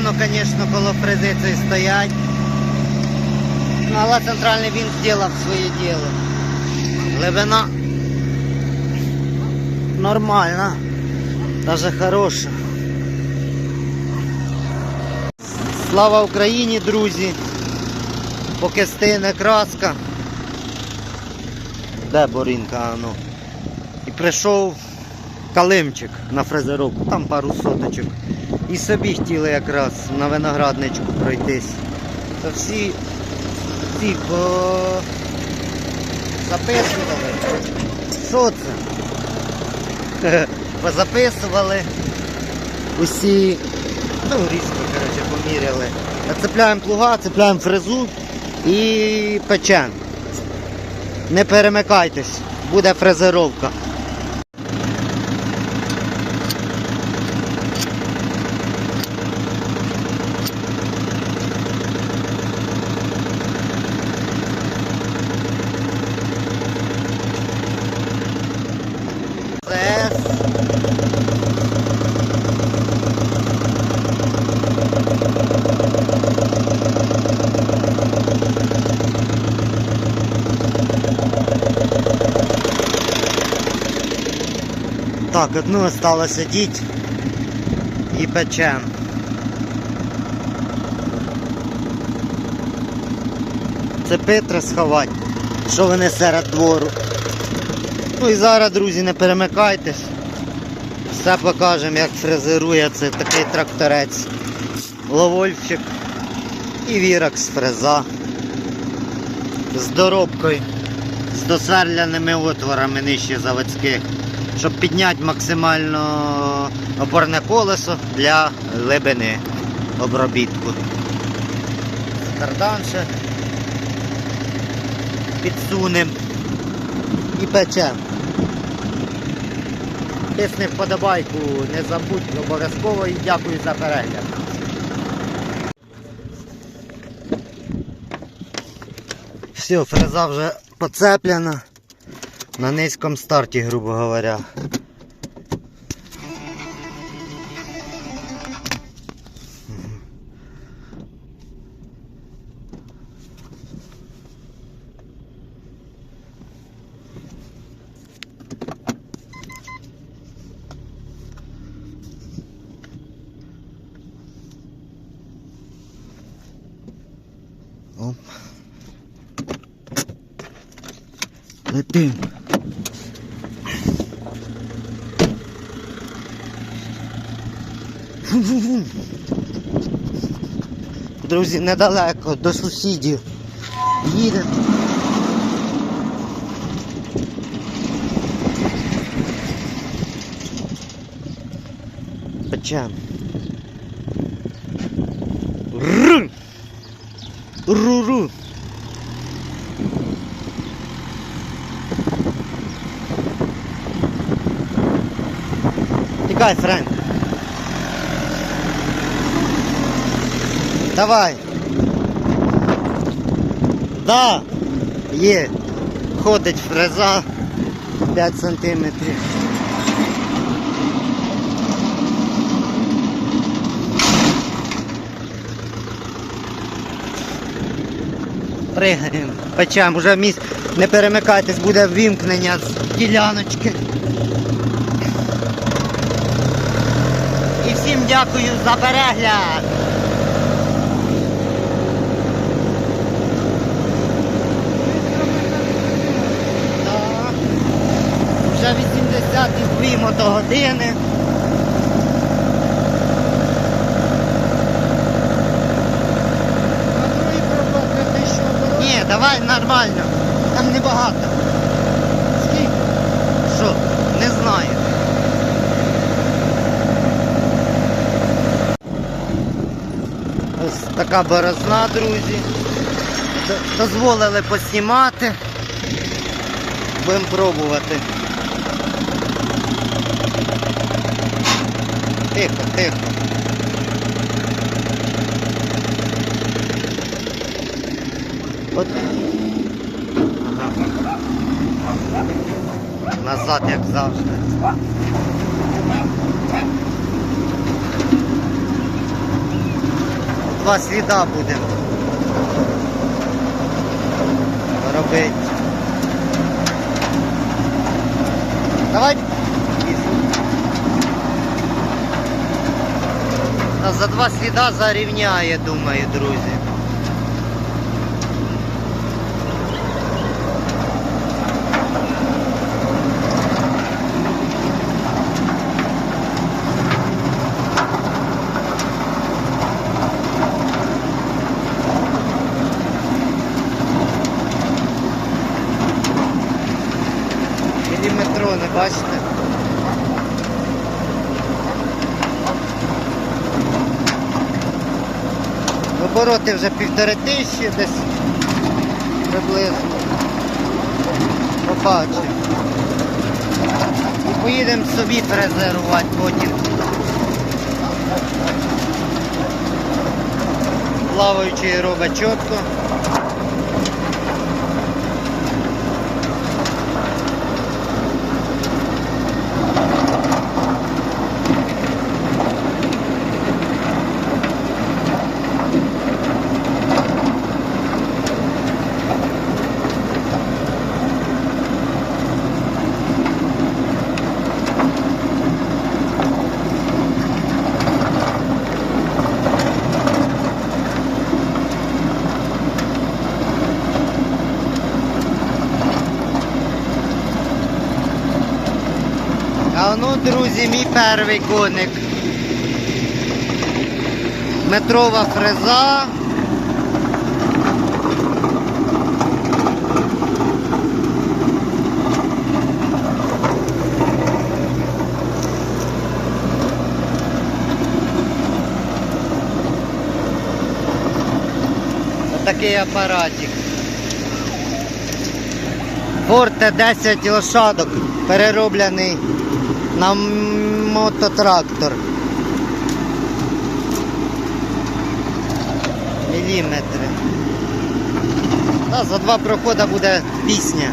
темно, звісно, коло фрези цей стоять. Ну, але центральний він зробив своє діло. Глибина нормальна, навіть хороша. Слава Україні, друзі! Поки стине краска. Де Борінка, ну? І прийшов калимчик на фрезеровку, там пару соточок. І собі хотіли якраз на виноградничку пройтись. То всі, всі по... записували. Що це? Позаписували. Усі, ну, різко, коротше, поміряли. Цепляємо плуга, цепляємо фрезу і печем. Не перемикайтесь, буде фрезеровка. Це Одну осталось сидіть і печем. Це Петра сховати, що вони серед двору. Ну і зараз, друзі, не перемикайтесь. Все покажемо, як фрезерує це такий тракторець. Ловольчик і віракс фреза. З доробкою, з досверляними отворами нижче заводських, щоб підняти максимально опорне колесо для глибини обробітку. Карданше підсунемо і печем. Тисни вподобайку, не забудь обов'язково і дякую за перегляд. Все, фреза вже поцеплена на низькому старті, грубо говоря. Оп. Друзі, недалеко до сусідів. Їде. Печем. Ру. Ру-ру. Тікай, Френк. Давай. Да. Є. Ходить фреза 5 сантиметрів. Пригаємо, печем, уже міс... не перемикайтесь, буде ввімкнення з діляночки. І всім дякую за перегляд. Так. Вже 82 мотогодини. Ні, давай нормально. Там небагато. Скільки? Що? Не знаю. Ось така борозна, друзі. Дозволили поснімати. Будемо пробувати. Тихо, тихо. От. Ага. Назад, як завжди. два сліда будемо робити. Давай. Нас за два сліда зарівняє, думаю, друзі. Міліметрони, бачите? Обороти вже півтори тисячі десь приблизно. Побачимо. І поїдемо собі фрезерувати потім. Плаваючий робить чітко. А ну, друзі, мій перший коник. Метрова фреза. Отакий апаратик. Форте 10 лошадок, перероблений на мототрактор. Міліметри. Та, за два проходи буде пісня.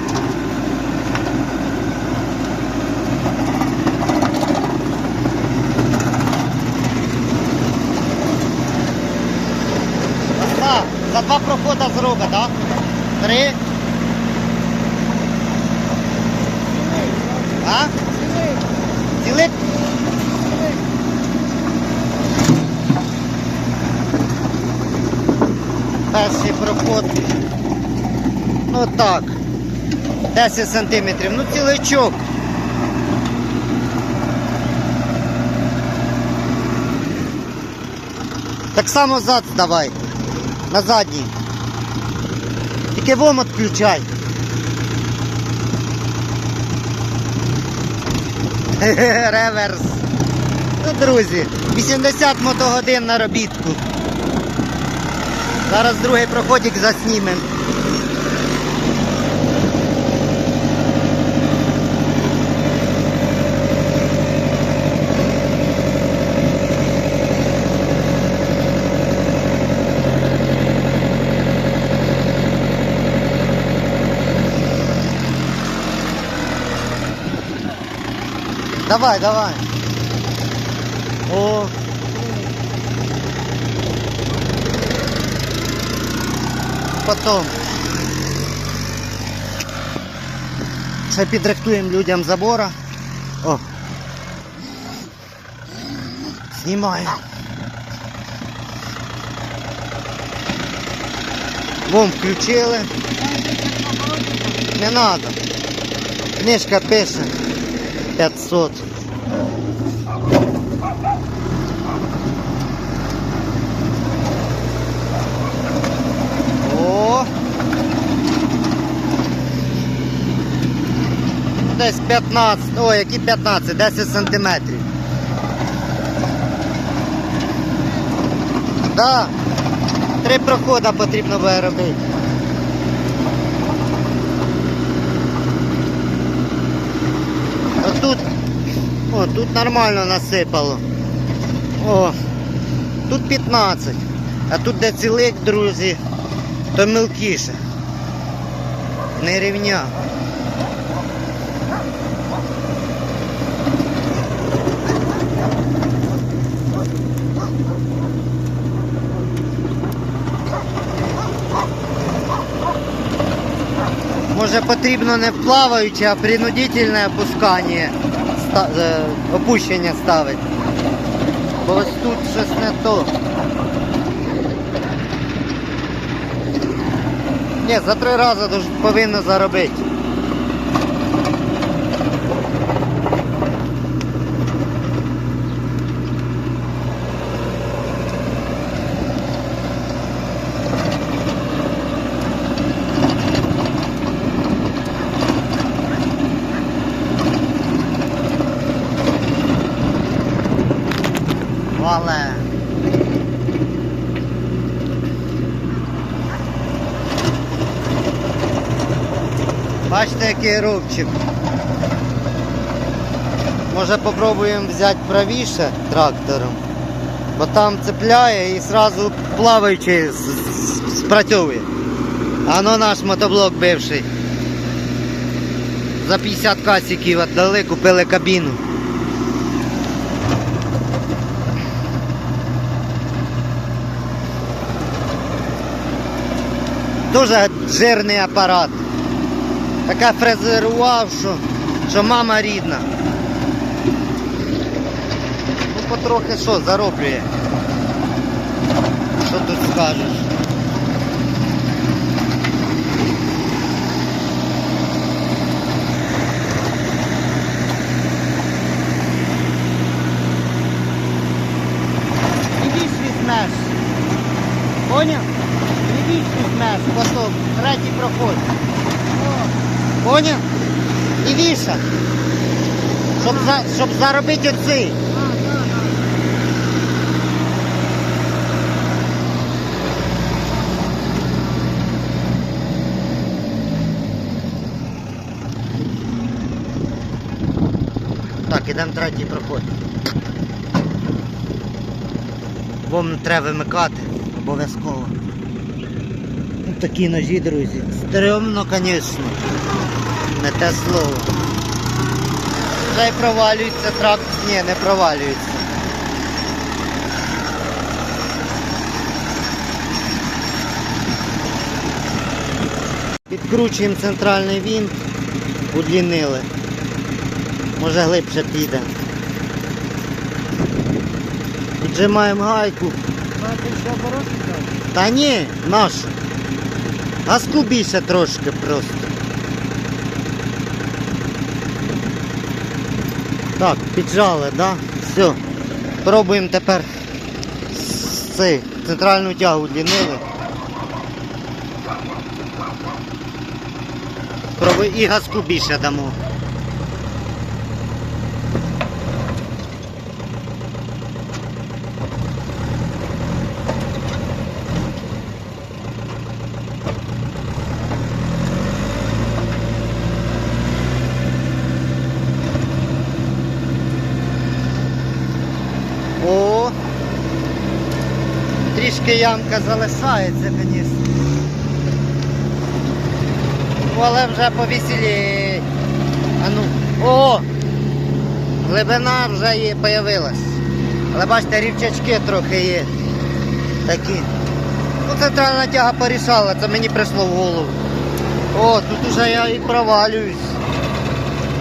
За два проходи зробить, так? Три. А? Цілик? Проход. Ну так. 10 сантиметрів. Ну ціличок. Так само зад давай. На задній. Тільки вом відключай. Реверс. Ну, друзі, 80 мотогодин на робітку. Зараз другий проходик заснімемо. Давай, давай. О. Потом. Ще підрихтуємо людям забора. О. Знімаю. Вон включили. Не надо. Книжка пише 500. Десь 15, о, які 15, 10 сантиметрів. Да. Три проходи потрібно буде робити. Отут, о, тут нормально насипало. О, тут 15. А тут де цілик, друзі, то мілкіше. Не рівня. Може потрібно не плаваюче, а принудительне опускання, е, опущення ставити. Бо ось тут щось не то. Ні, за три рази повинно заробити. Бачите, який рубчик. Може попробуємо взяти правіше трактором, бо там цепляє і одразу плаваючи спрацьовує. А ну наш мотоблок бивший. За 50 касиків віддали, купили кабіну. Дуже жирний апарат. Така фрезерував, що, що мама рідна. Ну потрохи що, зароблює. Що тут скажеш? Ідиш візьмеш. Поняв? Ідиш візьмеш, потім третій проход. Поняв? Лівіше. Щоб, за, щоб заробити оцей. Так, ідемо третій проход. Вам треба вимикати, обов'язково. Такі ножі, друзі. Стрьомно, звісно. Не те слово. Вже й провалюється трак. Ні, не провалюється. Підкручуємо центральний вінт, удлінили. Може глибше піде. Піджимаємо гайку. Та ні, нашу. Газку скубіся трошки просто. Так, піджали, да? Все. Пробуємо тепер цей, центральну тягу длінили. І газку більше дамо. О! Ямка залишається, звісно. Але вже повеселій. А ну. О! Глибина вже є, появилась. Але бачите, рівчачки трохи є. Такі. Ну, центральна тяга порішала, це мені прийшло в голову. О, тут уже я і провалююсь.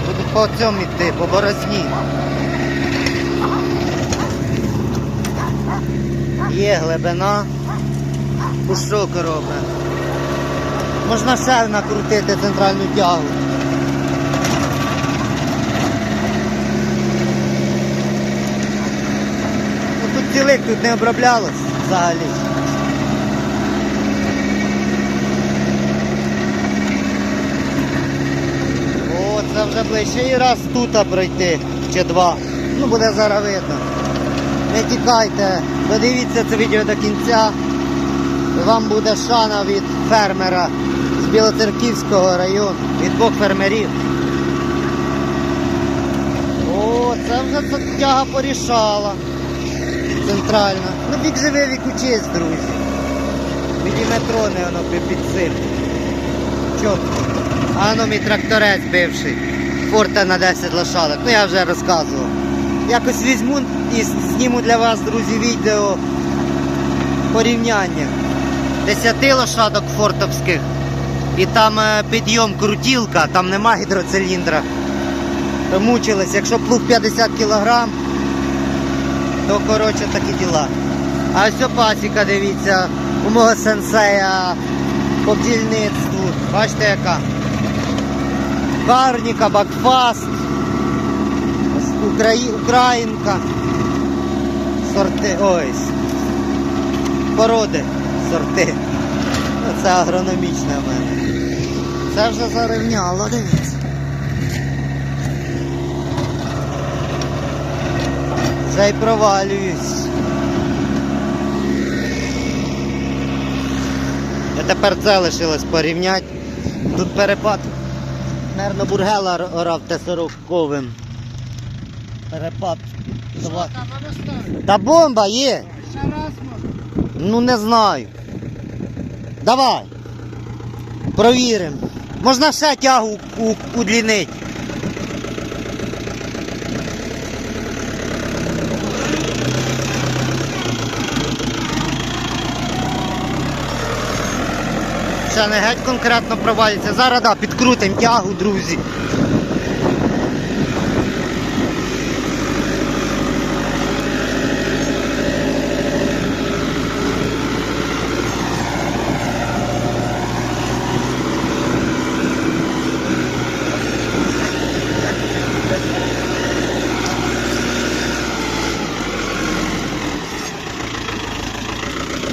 Буду по цьому йти, по борозні. Є глибина. Пушок робить. Можна ще накрутити центральну тягу. Ну, тут цілик тут не оброблялось взагалі. О, це вже ближче і раз тут пройти, чи два. Ну буде зараз видно. Не тікайте, додивіться це відео до кінця. Вам буде шана від фермера з Білоцерківського району, від двох фермерів. О, це вже ця тяга порішала. Центральна. Ну вік живе, вік учись, друзі. Міліметрони воно під під цим. Чітко. А ну мій тракторець бивший. Форта на 10 лошадок. Ну я вже розказував. Якось візьму і зніму для вас, друзі, відео порівняння. 10 лошадок фортовських І там е, підйом крутілка, там нема гідроциліндра. То мучились, якщо плуг 50 кг, то коротше такі діла. А ось пасіка, дивіться, у мого сенсея по бджільництву. Бачите яка? Карніка, Бакфаст, Украї... Українка, сорти, с- породи, сорти. Ну, Це агрономічне в мене. Це вже зарівняло, дивіться. Вже й провалююсь. А тепер це лишилось порівняти. Тут перепад. Наверно, бургела ор- орав Т-40-ковим. Перепад. Два. Там воно. Та бомба є. Ще раз може. Ну не знаю. Давай. Провіримо. Можна ще тягу удлінити. Ще не геть конкретно провалиться. Зараз да, підкрутимо тягу, друзі.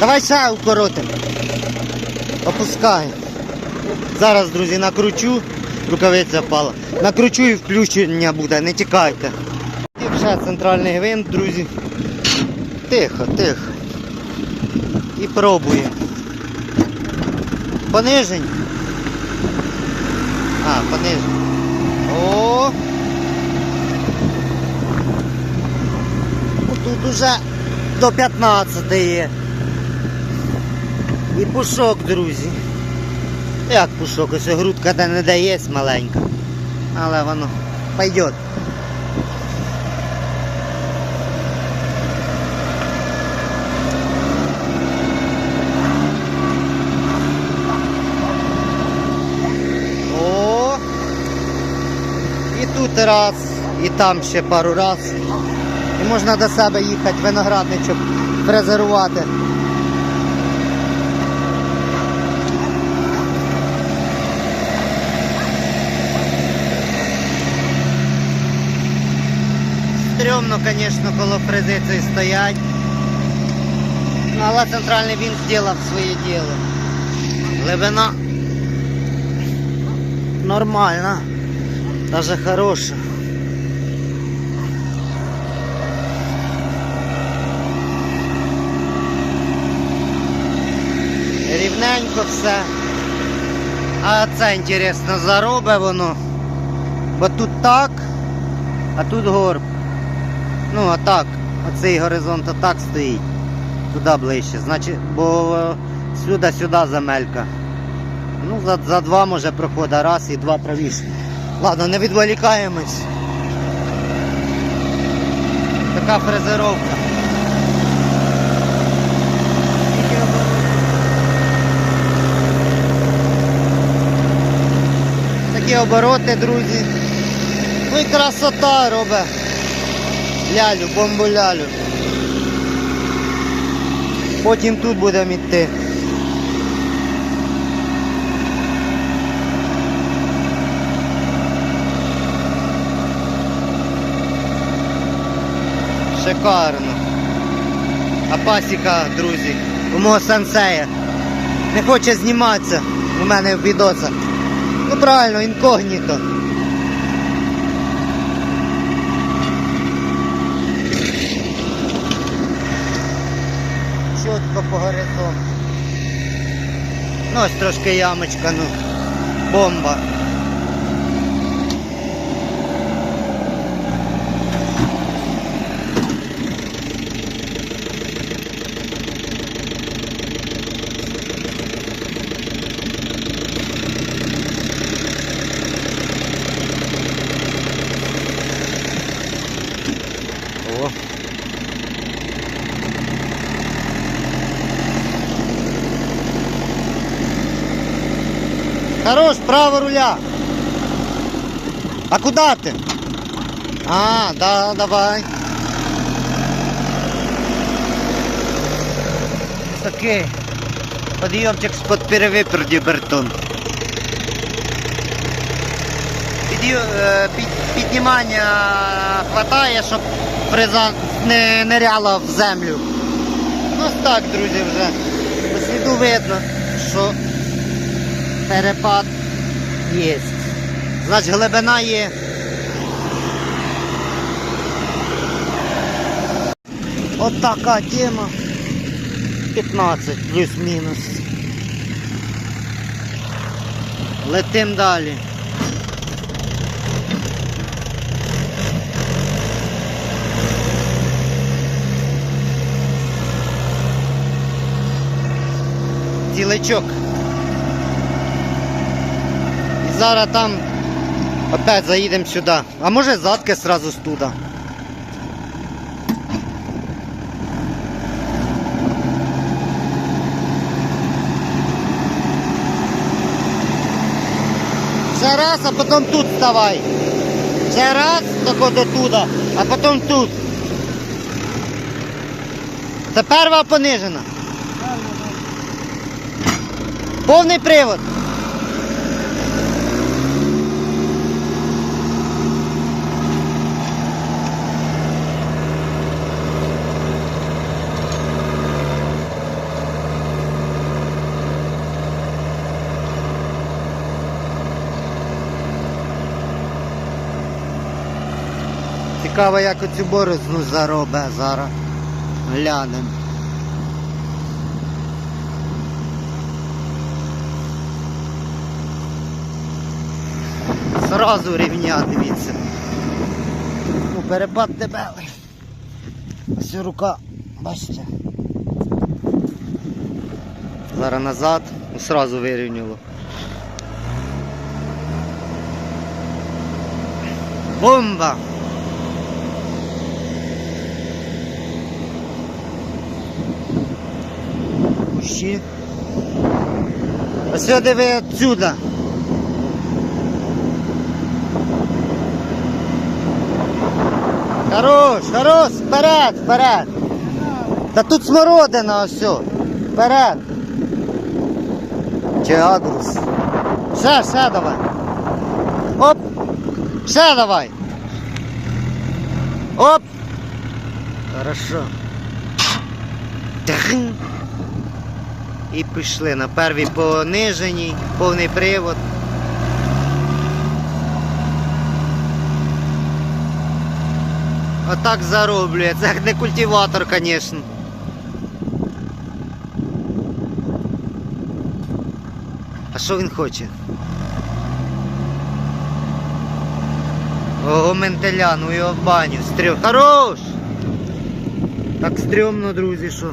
Давай ще укоротимо. Опускай. Зараз, друзі, накручу. Рукавиця впала. Накручу і включення буде, не тікайте. І вже центральний гвинт, друзі. Тихо, тихо. І пробуємо. Понижень. А, понижень. О! Тут уже до 15 є. І пушок, друзі. Як пушок, ось грудка де не дає маленька. Але воно пойдет. О! І тут раз, і там ще пару раз. І можна до себе їхати, виноградничок фрезерувати. Стрьомно, звісно, коло фрези стоять. Ну, але центральний він зробив своє діло. Глибина нормальна, даже хороша. Рівненько все. А це інтересно заробе воно. Бо тут так, а тут горб. Ну, а так, оцей горизонт отак стоїть. Туди ближче. Значить, бо е, сюди-сюди земелька. Ну, за, за два може проходить, раз і два правіше. Ладно, не відволікаємось. Така фрезеровка. Такі обороти, друзі. Ну і красота робить. Лялю, бомбу лялю. Потім тут будемо йти. Шикарно. А пасіка, друзі, у мого сенсея. Не хоче зніматися у мене в відосах. Ну правильно, інкогніто. Чітко по горизонту. Ну ось трошки ямочка, ну. Бомба. О. Хорош, руля. А куда ты? А, да, давай. Такий. Подйомчик з-под перевиперді Бертон. Під, піднімання хватає, щоб фреза не ниряла в землю. Ну так, друзі, вже. По сліду видно, що перепад є. Значить глибина є. От така тема. 15 плюс-мінус. Летим далі. Цілечок. Зараз там опять заїдемо сюди. А може задки сразу туди. Ще раз, а потім тут вставай. Ще раз, тако до туди, а потім тут. Це перша понижена. Повний привод. Цікаво, як оцю борозну заробе зараз. Глянем. Сразу рівня, дивіться. Ну, перепад дебелий. Ось рука, бачите. Зараз назад, ну, сразу вирівняло. Бомба! Кущі. Ось диви отсюда. Хорош, хорош, вперед, вперед. Та тут смородина ось. все. Вперед. Чи агрус. Ще, ще давай. Оп. Ще давай. Оп. Хорошо. Тихн. І пішли на первій пониженій, повний привод. Отак зароблює. Це не культиватор, звісно. А що він хоче? Ого, ментеля, ну його баню. Стрьом. Хорош! Так стрьомно, друзі, що.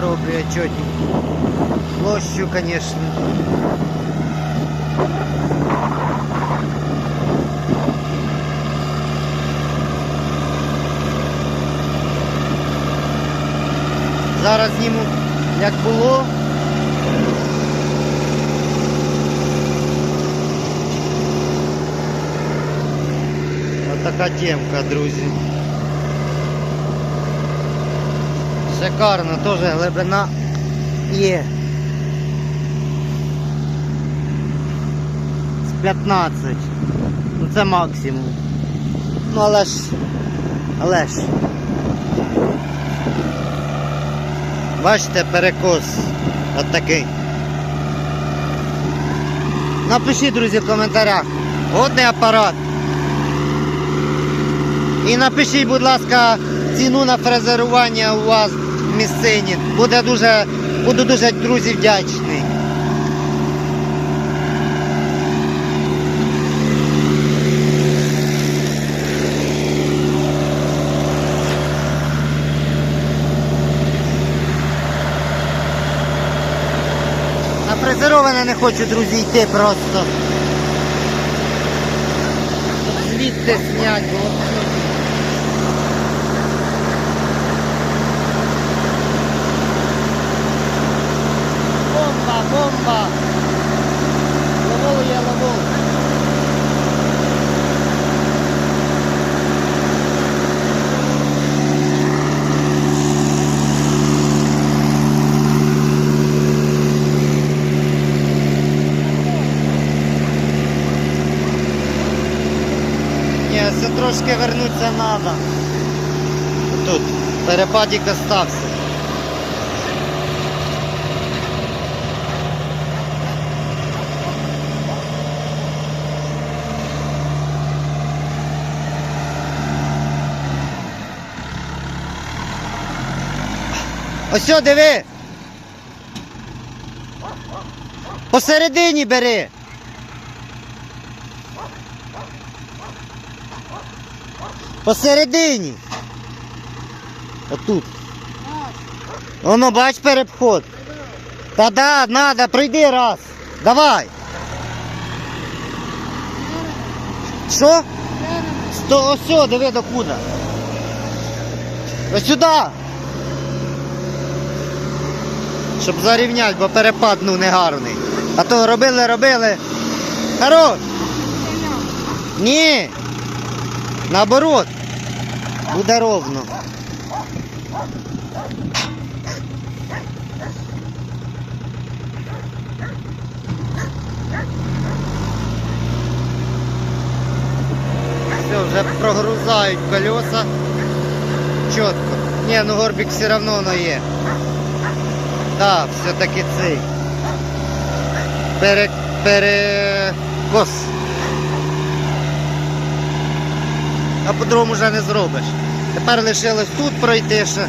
Зароблює чотенько. Площу, конечно. Зараз зніму, як було. Отака темка, друзі. Шикарно, теж глибина є. З 15. Ну це максимум. Ну але ж. Але ж. Бачите, перекос. От такий. Напишіть, друзі, в коментарях. Годний апарат. І напишіть, будь ласка, ціну на фрезерування у вас місцині. Буде дуже, буду дуже, друзі, вдячний. На фрезерованій не хочу, друзі, йти просто. Звідти снять бомба! Ловол є ловол. Ні, це трошки вернуться треба. Тут перепадік остався. Ось диви. Посередині бери. Посередині. Отут. Воно, бач перепход. Та да, надо, пройди раз. Давай. Що? Сто, ось диви докуди. Ось сюди. Щоб зарівняти, бо перепад ну негарний. А то робили, робили. Хорош. Ні. Наоборот. Буде ровно. Все, вже прогрузають колеса. Чітко. Ні, ну горбик все одно є. Так, все-таки цей. Пере... Перекос. А по-другому вже не зробиш. Тепер лишилось тут пройти ще.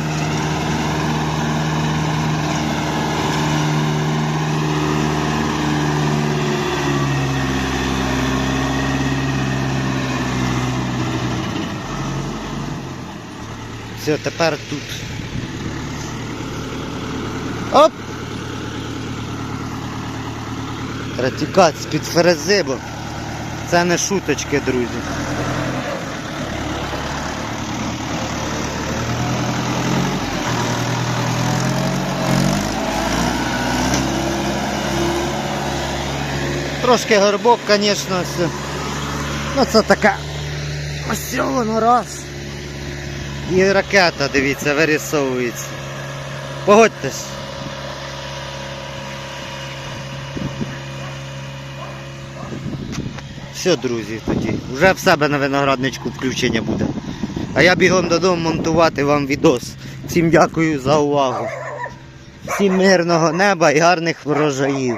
Все, тепер тут. Оп! Треба з-під ферези, це не шуточки, друзі. Трошки горбок, звісно, все. Ну це така. Ось воно раз. І ракета, дивіться, вирисовується. Погодьтесь. Все, друзі, тоді. Вже в себе на виноградничку включення буде. А я бігом додому монтувати вам відос. Всім дякую за увагу. Всім мирного неба і гарних врожаїв.